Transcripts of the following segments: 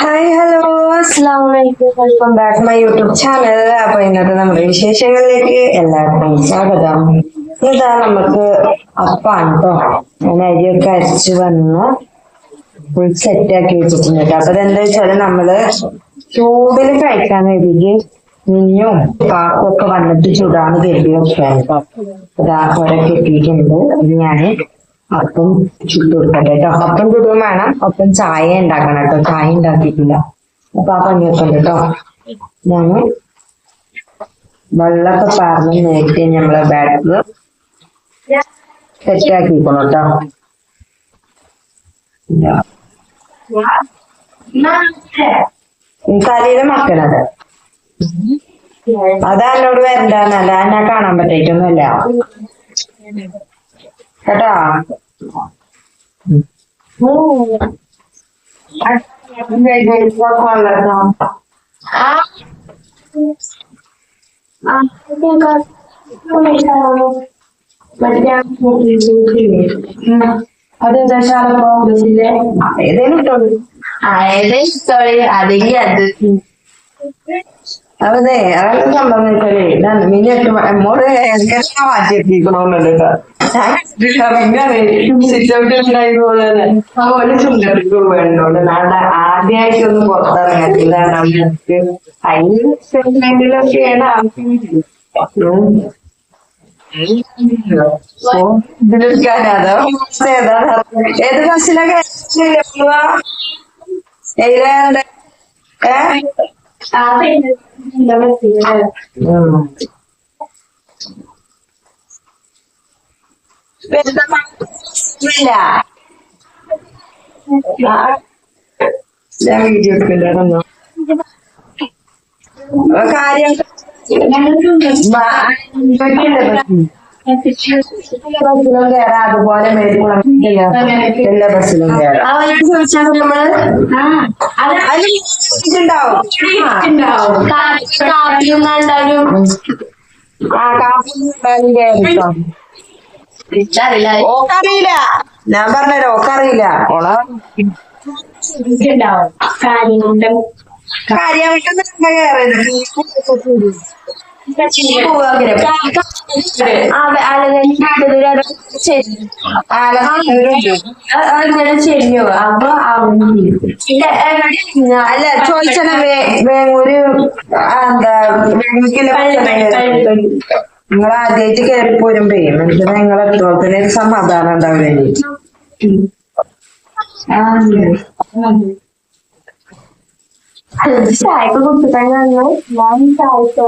Hi hello വലൈക്കും welcome back my YouTube channel അപ്പൊ ഇന്നത്തെ നമ്മുടെ വിശേഷങ്ങളിലേക്ക് എല്ലാവർക്കും സ്വാഗതം. ഇതാ നമുക്ക് അപ്പാണ് കേട്ടോ ഞാൻ അരിയൊക്കെ അരച്ച് വന്ന്. ഫുൾ സെറ്റ് ആക്കി വെച്ചിട്ടുണ്ട്. കേട്ടോ അപ്പൊ അതെന്താ വെച്ചാൽ നമ്മൾ ചൂടിൽ കഴിക്കാൻ വേണ്ടിയിട്ട് പാക്കും ഒക്കെ വന്നിട്ട് ചൂടാണ് കരുതി വെക്കാൻ കേട്ടോ ഇതാ കുറെ കെട്ടിയിട്ടുണ്ട് ഞാൻ അപ്പം ചുട്ടു കൊടുക്കട്ടെ കേട്ടോ അപ്പം ചുടും വേണം. ഒപ്പം ചായ ഉണ്ടാക്കണം കേട്ടോ. ചായ ഉണ്ടാക്കിയിട്ടില്ല. അപ്പൊ ആ പണിയൊക്കെ ഉണ്ട് കേട്ടോ. ഞാൻ വെള്ളമൊക്കെ പാർന്ന് നേരത്തെ നമ്മളെ ബാറ്റിൽ സെറ്റ് ആക്കിക്കണം കേട്ടോ തലയിലെ മക്കണത് അതാ. എന്നോട് വരണ്ടെന്നല്ല എന്നെ കാണാൻ പറ്റിയിട്ടൊന്നുമില്ല. കേട്ടോ. അതെന്താ ശാലപ്രദേശിലെ ഏതേലും ഇട്ടോളൂ അല്ലെങ്കിൽ അത് അതെ അതൊക്കെ സംഭവം വെച്ചാലേ മിനിയൊക്കെ എമ്മോട് എല്ലാം മാറ്റിയെത്തിക്കണമെന്നുണ്ട് കേട്ടോ പിന്നെ സിറ്റൗട്ട് ഉണ്ടായതുപോലെ തന്നെ അതുപോലെ ചുണ്ടർക്ക് വേണ്ടോണ്ട് നാളെ ആദ്യമായിട്ട് ഒന്ന് പുറത്തിറങ്ങിയതാണ് നമുക്ക് അതിന് സെഗ്മെന്റിലൊക്കെയാണ് ആവശ്യം ഇതിലെടുക്കാനോ ഏതാണ് ഏത് ബസ്സിലൊക്കെ ഏതിലാണ് ഏ. ഇല്ല. ഞാൻ വീഡിയോ എടുക്കണ്ടോ കാര്യം ബസ്സിലും കയറാം അതുപോലെ മേൽക്കുളം എല്ലാ ബസ്സിലും കയറാം ചോദിച്ചാൽ നമ്മൾ കണ്ടാലും ആ കാപ്പി ഇഷ്ടറിയില്ല ഓക്കറിയില്ല. ഞാൻ പറഞ്ഞല്ലോ ഓക്കറിയില്ല. ഓള? ചെരിഞ്ഞു. അപ്പൊ അല്ല ചോദിച്ചാൽ വേങ്ങൂര് എന്താ വേങ്ങൂക്കിലെ നിങ്ങൾ ആദ്യമായിട്ട് കയറി പോരുമ്പേ എന്നിട്ട് നിങ്ങൾ എത്തോളത്തിന് ഒരു സമാധാനം ഉണ്ടാവില്ല. ചായക്ക് കൊടുത്തിട്ടാണ് ഞങ്ങൾ ഞാൻ ചായക്ക്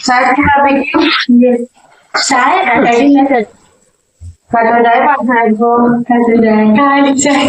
ചായക്ക് കാപ്പിക്ക് ചായ കട്ടൻ ചായ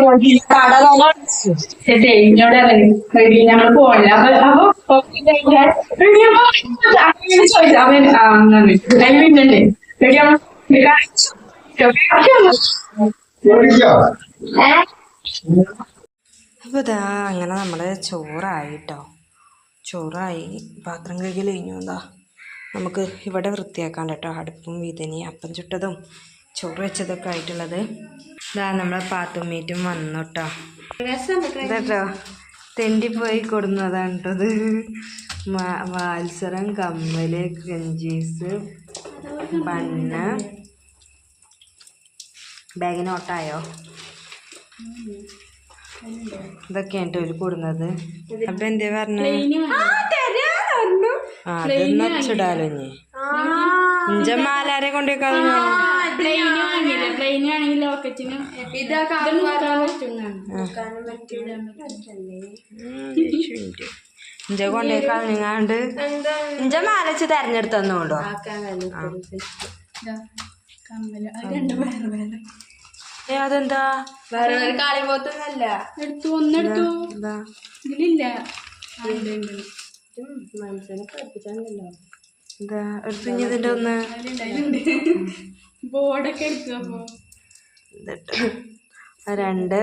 പോയി കട എന്നോട് ഞങ്ങൾ പോണില്ല അപ്പൊ അപ്പൊ അങ്ങനെ ചോദിച്ചു അവൻ ആ, അങ്ങനെ അതിനുണ്ട് റെഡി അപ്പോൾ ഇതാ അങ്ങനെ നമ്മുടെ ചോറായി കേട്ടോ ചോറായി പാത്രം കഴുകി കഴിഞ്ഞു എന്താ? നമുക്ക് ഇവിടെ വൃത്തിയാക്കാൻ കേട്ടോ. അടുപ്പും വീതനി അപ്പം ചുട്ടതും ചോറ് വെച്ചതൊക്കെ ആയിട്ടുള്ളത്. ഇതാ നമ്മളെ പാത്തുമ്മീറ്റും വന്നു കേട്ടോ ഇതാട്ടോ. തെണ്ടിപ്പോയി കൊടുന്നതാണ് കേട്ടത് വാത്സരം കമ്മൽ ക്രഞ്ചീസ് ബണ്ണ്. ബാഗിന് ഓട്ടായോ? ഇതൊക്കെയാണ് ഒരു കൂടുന്നത്. അപ്പം എന്തേ പറഞ്ഞു ലോക്കറ്റിന് ഇതാ ഇതൊന്നും നോക്കാൻ പറ്റുന്നതാണ് ഇഞ്ച കൊണ്ടേ കളഞ്ഞാണ്ട് ഇഞ്ച മാലച്ച് തെരഞ്ഞെടുത്ത് തന്നോണ്ടോ? ഇതാ, കമ്മൽ. അത് രണ്ട് വേറെ വേറെ. ഏ അതെന്താ? കാളിപോത്തൊന്നല്ല എടുത്തു ഒന്നെടുത്തു. ഇതിലില്ല. മനസ്സിനെ എന്താ എടുത്തു ഒന്ന്. ബോർഡൊക്കെ എടുത്തു രണ്ട്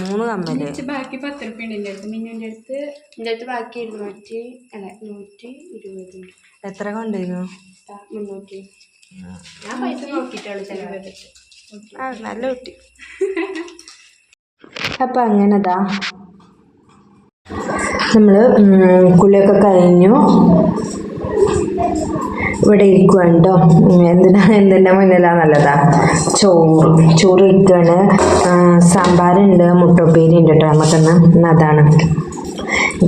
മൂന്ന് കമ്മൽ. ബാക്കി പത്ത് റുപ്യ ഉണ്ട് എന്റെ അടുത്ത് മിന്നുവിന്റെ അടുത്ത്. എന്റെ അടുത്ത് ബാക്കി ഇരുന്നൂറ്റി അല്ല നൂറ്റി ഇരുപത് എത്ര കൊണ്ടിരുന്നു മുന്നൂറ്റി. ഞാൻ പൈസ നോക്കിയിട്ടുള്ളൂ ചിലവര് ആ നല്ല കുട്ടി. അപ്പൊ അങ്ങനെതാ. നമ്മൾ ഉം, കുളിയൊക്കെ കഴിഞ്ഞു. ഇവിടെ ഇരിക്കുവാണ് കേട്ടോ എന്തിനാ എന്തിന്റെ നല്ലതാ? ചോറ് ചോറ് ഇരിക്കുകയാണ് സാമ്പാറുണ്ട് മുട്ടപ്പേരി ഉണ്ട് കേട്ടോ നമുക്കെന്ന്. അതാണ്.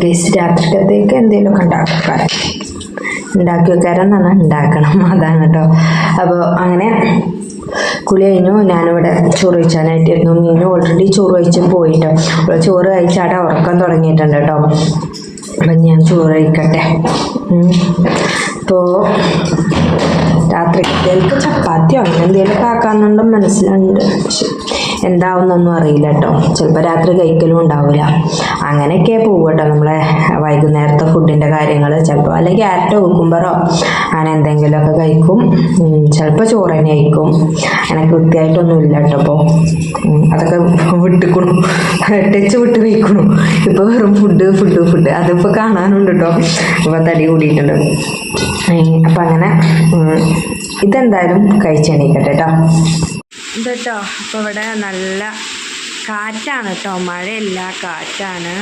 ഗസ് രാത്രിക്കത്തേക്ക് എന്തെങ്കിലുമൊക്കെ ഉണ്ടാക്കാം ഉണ്ടാക്കി വെക്കാരെന്നാണ് ഉണ്ടാക്കണം. അതാണ് കേട്ടോ അപ്പോൾ അങ്ങനെ കുളി കഴിഞ്ഞു. ഞാനിവിടെ ചോറ് കഴിച്ചാനായിട്ടിരുന്നു. മീൻ ഓൾറെഡി ചോറ് കഴിച്ച് പോയിട്ടോ. അപ്പോൾ ചോറ് കഴിച്ചാടെ ഉറക്കം തുടങ്ങിയിട്ടുണ്ട് കേട്ടോ. അപ്പം ഞാൻ ചോറ് കഴിക്കട്ടെ. ഇപ്പോൾ രാത്രി ചപ്പാത്തിയോ? അങ്ങനെ എന്തെങ്കിലുമൊക്കെ ആക്കാന്നുണ്ടോ മനസ്സിലുണ്ട് എന്താവുന്നൊന്നും അറിയില്ല കേട്ടോ ചിലപ്പോൾ രാത്രി കഴിക്കലും ഉണ്ടാവില്ല അങ്ങനെയൊക്കെ പോകും കേട്ടോ നമ്മളെ വൈകുന്നേരത്തെ ഫുഡിന്റെ കാര്യങ്ങൾ ചിലപ്പോൾ അല്ലെങ്കിൽ ആറ്റ കുക്കുംബറോ അങ്ങനെ എന്തെങ്കിലുമൊക്കെ കഴിക്കും. ചിലപ്പോൾ ചോറ് തന്നെ കഴിക്കും. അങ്ങനെ കൃത്യമായിട്ടൊന്നും ഇല്ല കേട്ടോ അപ്പോൾ അതൊക്കെ വിട്ടിക്കണു. ടച്ച് വിട്ട് വയ്ക്കണു ഇപ്പോൾ വെറും ഫുഡ് ഫുഡ് ഫുഡ് അതിപ്പോൾ കാണാനുണ്ട് കേട്ടോ ഇപ്പോൾ തടി കൂടിയിട്ടുണ്ട്. അപ്പം അങ്ങനെ ഇതെന്തായാലും കഴിച്ചെണീക്കട്ടെ കേട്ടോ ഇതട്ടോ അപ്പോൾ ഇവിടെ നല്ല കാറ്റാണ് കേട്ടോ. മഴയല്ല കാറ്റാണ്.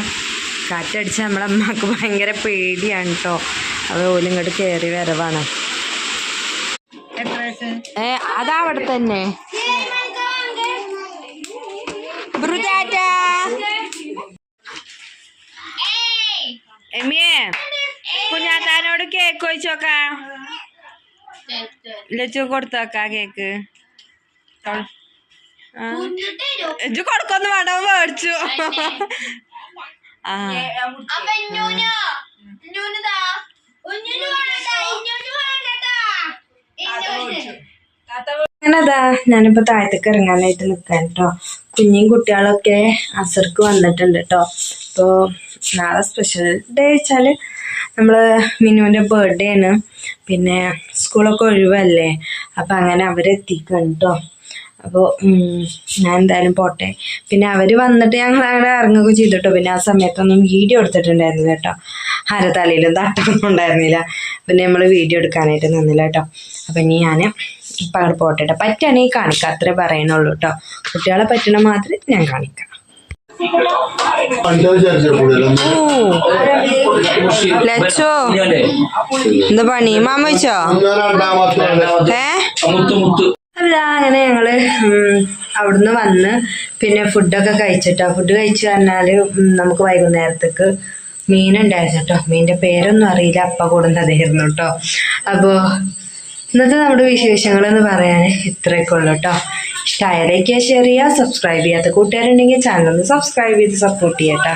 കാറ്റടിച്ച് നമ്മളെ അമ്മയ്ക്ക് ഭയങ്കര പേടിയാണ് കേട്ടോ. അത് ഓലും ഇങ്ങോട്ട് കയറി വരവാണ്. ഏ അതാ അവിടെ തന്നെ. എമ്മിയേ കുഞ്ഞാത്താനോട് കേക്ക് വെച്ചോക്കാ ലച്ചു കൊടുത്തോക്കാ കേക്ക്. ഇജ്ജ് കൊടുക്കൊന്ന് വേണ്ട അവൻ മേടിച്ചു. ആ. അങ്ങനെതാ ഞാനിപ്പോ താഴത്തേക്ക് ഇറങ്ങാനായിട്ട് നിൽക്കാൻ കേട്ടോ കുഞ്ഞും കുട്ടികളൊക്കെ അസർക്ക് വന്നിട്ടുണ്ട് കേട്ടോ അപ്പോൾ നാളെ സ്പെഷ്യൽ ഡേ വെച്ചാൽ നമ്മൾ മിനുവിന്റെ ബർത്ത്ഡേ ആണ്. പിന്നെ സ്കൂളൊക്കെ ഒഴിവല്ലേ? അപ്പം അങ്ങനെ അവരെത്തിക്കണം കേട്ടോ അപ്പോൾ ഞാൻ എന്തായാലും പോട്ടെ. പിന്നെ അവർ വന്നിട്ട് ഞങ്ങൾ അവിടെ ഇറങ്ങുകയൊക്കെ ചെയ്തിട്ടോ. പിന്നെ ആ സമയത്തൊന്നും വീഡിയോ എടുത്തിട്ടുണ്ടായിരുന്നില്ല കേട്ടോ. അരതലയിലും തട്ടൊന്നും ഉണ്ടായിരുന്നില്ല. പിന്നെ നമ്മൾ വീഡിയോ എടുക്കാനായിട്ട് നിന്നില്ല കേട്ടോ. അപ്പം ഇനി ഞാൻ ഇപ്പം അവിടെ പോട്ടെ കേട്ടോ. പറ്റുകയാണെങ്കിൽ കാണിക്കാം. അത്രേ പറയണുള്ളൂ കേട്ടോ. കുട്ടികളെ പറ്റണ മാത്രമേ ഞാൻ കാണിക്കാം. ലച്ചോ. എന്താ പണി? മാമ വെച്ചോ രണ്ടാമത്തെ ഏ? അങ്ങനെ ഞങ്ങൾ അവിടുന്ന് വന്ന് പിന്നെ ഫുഡൊക്കെ കഴിച്ചിട്ടോ. ഫുഡ് കഴിച്ചു പറഞ്ഞാൽ നമുക്ക് വൈകുന്നേരത്തേക്ക് മീനുണ്ടായിരുന്നു കേട്ടോ മീനിന്റെ പേരൊന്നും അറിയില്ല അപ്പ കൂടുന്നതായിരുന്നു കേട്ടോ അപ്പോൾ ഇന്നത്തെ നമ്മുടെ വിശേഷങ്ങൾ എന്ന് പറയാൻ ഇത്രയൊക്കെ ഉള്ളൂ കേട്ടോ ഇഷ്ടമായ ലൈക്ക് ചെയ്യുക ഷെയർ ചെയ്യുക സബ്സ്ക്രൈബ് ചെയ്യാത്ത കൂട്ടുകാരുണ്ടെങ്കിൽ ചാനൽ ഒന്ന് സബ്സ്ക്രൈബ് ചെയ്ത് സപ്പോർട്ട് ചെയ്യട്ടോ